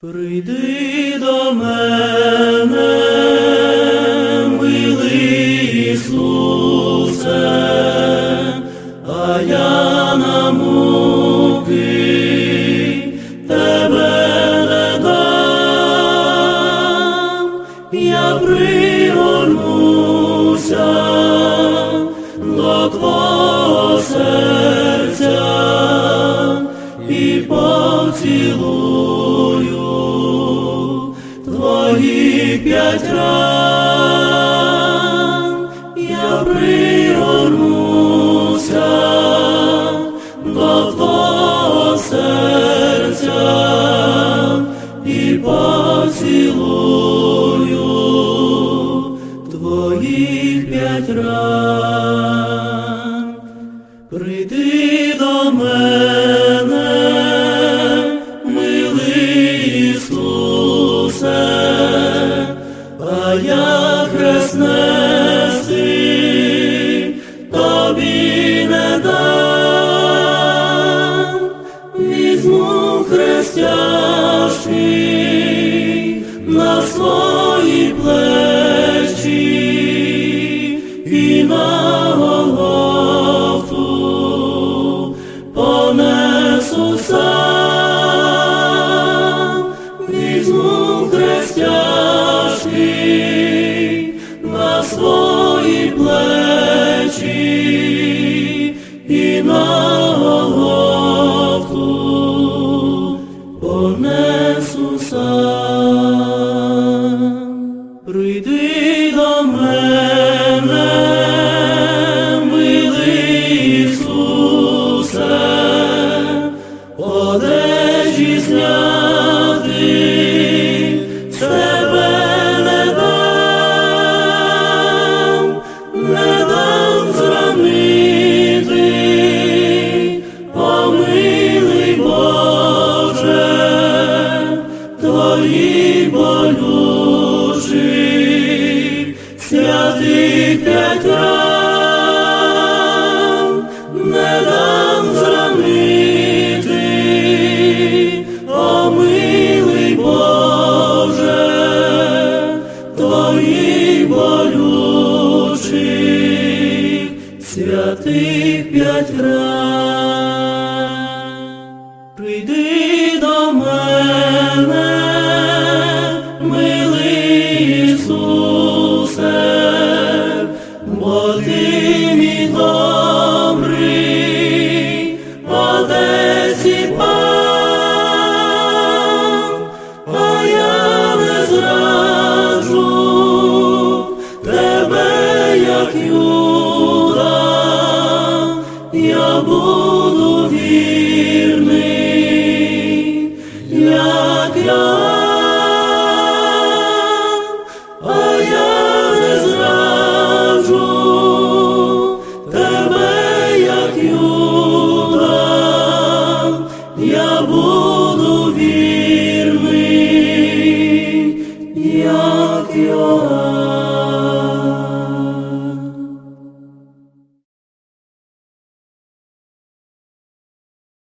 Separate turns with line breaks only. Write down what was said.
Прийди до мене, милий Ісусе, а я поцілую твої п'ять ран, я пригорнуся до твого серця і поцілую твоїх п'ять ран. Свої плечі і на Голгофу понесу сам, візьму на свої плечі і на Голгофу понесу сам. Одежі зняти з тебе не дам, не дам зранити, о милий Боже, твої болючі, святих п'ять болючі, святих п'ять ран. Буду вірний, як Йоанн,